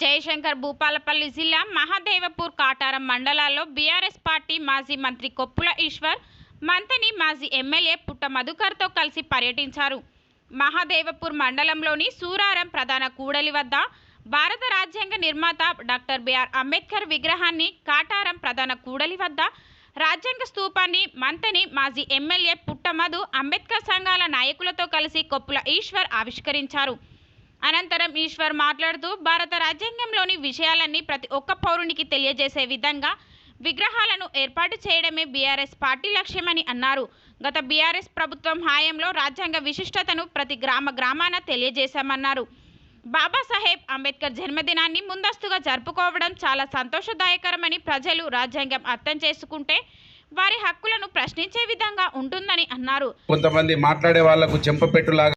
జయశంకర్ భూపాలపల్లి జిల్లా మహాదేవపూర్ కాటారం మండలాల్లో BRS party మాజీ మంత్రి కొప్పుల ఈశ్వర్ మంతని మాజీ ఎమ్మెల్యే పుట్ట మధుకర్తో కలిసి పర్యటించారు. మహాదేవపూర్ మండలంలోని సూరారం ప్రధాన కూడలి వద్ద భారత రాజ్యాంగ నిర్మాత డాక్టర్ బిఆర్ అంబేద్కర్ విగ్రహాన్ని కాటారం ప్రధాన కూడలి వద్ద రాజ్యాంగ స్తూపాన్ని మంతని మాజీ ఎమ్మెల్యే పుట్టమధు అంబేద్కర్ సంఘాల నాయకులతో కలిసి కొప్పుల ఈశ్వర్ ఆవిష్కరించారు. అనంతరం ఈశ్వర్ మాట్లాడుతూ భారత రాజ్యాంగంలోని విషయాలన్నీ ప్రతి ఒక్క పౌరునికి తెలియజేసే విధంగా విగ్రహాలను ఏర్పాటు చేయడమే బీఆర్ఎస్ పార్టీ లక్ష్యమని అన్నారు. గత బీఆర్ఎస్ ప్రభుత్వం హాయంలో రాజ్యాంగ విశిష్టతను ప్రతి గ్రామ గ్రామాన తెలియజేశామన్నారు. బాబాసాహెబ్ అంబేద్కర్ జన్మదినాన్ని ముందస్తుగా జరుపుకోవడం చాలా సంతోషదాయకరమని ప్రజలు రాజ్యాంగం అర్థం చేసుకుంటే వారి హక్కులను ప్రశ్నించే విధంగా ఉంటుందని అన్నారు. కొంతమంది మాట్లాడే వాళ్ళకు చెంపపెట్టులాగా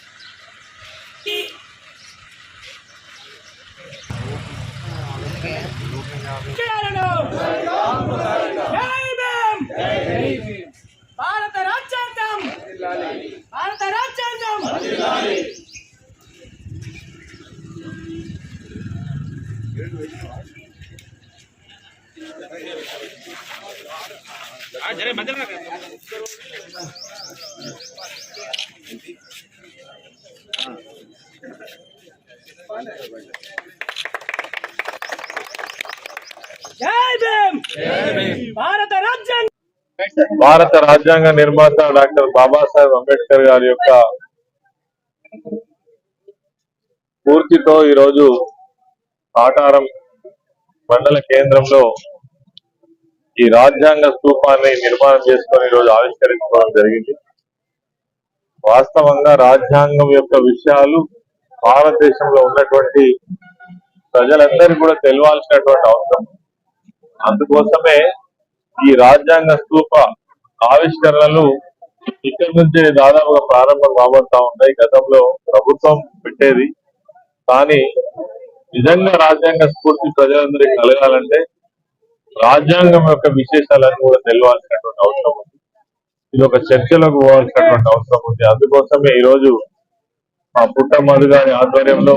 భారత రాజ్యాంగం. భారత రాజ్యాంగం. జరే మధ్యలో భారత రాజ్యాంగం భారత రాజ్యాంగ నిర్మాత డాక్టర్ బాబాసాహెబ్ అంబేద్కర్ గారి యొక్క పూర్తితో ఈరోజు ఆటారం మండల కేంద్రంలో ఈ రాజ్యాంగ స్తూపాన్ని నిర్మాణం చేసుకొని ఈరోజు ఆవిష్కరించుకోవడం జరిగింది. వాస్తవంగా రాజ్యాంగం యొక్క విషయాలు భారతదేశంలో ఉన్నటువంటి ప్రజలందరికీ కూడా తెలియాల్సినటువంటి అవసరం. అందుకోసమే ఈ రాజ్యాంగ స్థూప ఆవిష్కరణలు ఇక్కడి నుంచి దాదాపుగా ప్రారంభం కాబడతా ఉంటాయి గతంలో ప్రభుత్వం పెట్టేది. కానీ నిజంగా రాజ్యాంగ స్ఫూర్తి ప్రజలందరికీ కలగాలంటే రాజ్యాంగం యొక్క విశేషాలను కూడా తెలియాల్సినటువంటి అవసరం ఉంది. ఇది ఒక చర్చలోకి పోవాల్సినటువంటి అవసరం ఉంది. అందుకోసమే ఈ రోజు ఆ పుట్ట మధు గారి ఆధ్వర్యంలో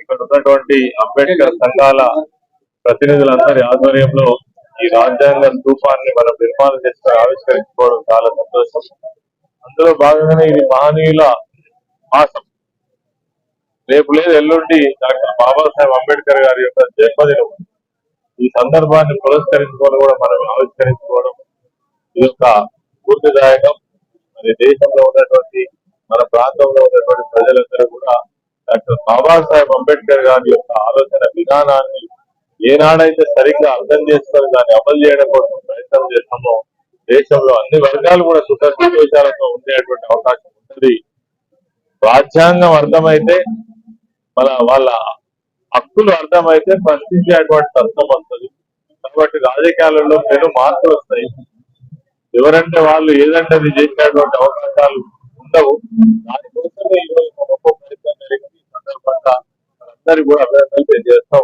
ఇక్కడ ఉన్నటువంటి అంబేద్కర్ సంఘాల ప్రతినిధులందరి ఆధ్వర్యంలో ఈ రాజ్యాంగ స్థూపాన్ని మనం నిర్మాణం చేసుకుని ఆవిష్కరించుకోవడం చాలా సంతోషం. అందులో భాగంగానే ఇది మహనీయుల మాసం రేపు లేదు ఎల్లుండి డాక్టర్ బాబాసాహెబ్ అంబేద్కర్ గారి యొక్క జన్మదినం. ఈ సందర్భాన్ని పురస్కరించుకొని కూడా మనం ఆవిష్కరించుకోవడం ఇది ఒక స్ఫూర్తిదాయకం మరి దేశంలో ఉన్నటువంటి మన ప్రాంతంలో ఉన్నటువంటి ప్రజలందరూ కూడా డాక్టర్ బాబాసాహెబ్ అంబేద్కర్ గారి యొక్క ఆలోచన విధానాన్ని ఏనాడైతే సరిగ్గా అర్థం చేసుకొని దాన్ని అమలు చేయడం కోసం ప్రయత్నం చేస్తామో దేశంలో అన్ని వర్గాలు కూడా సుఖ సంతోషాలతో ఉండేటువంటి అవకాశం ఉంటుంది. రాజ్యాంగం అర్థమైతే మన వాళ్ళ హక్కులు అర్థమైతే ప్రశ్నించేటువంటి తత్వం వస్తుంది. కాబట్టి రాజకీయాలలో పెను మార్పులు వస్తాయి. ఎవరంటే వాళ్ళు ఏదంటే అది చేసేటువంటి అవకాశాలు ఉండవు. దానికోసమే ఈరోజు ప్రయత్నం జరిగింది ఈ సందర్భంగా మనందరికీ కూడా అభినందనలు తెలియజేస్తా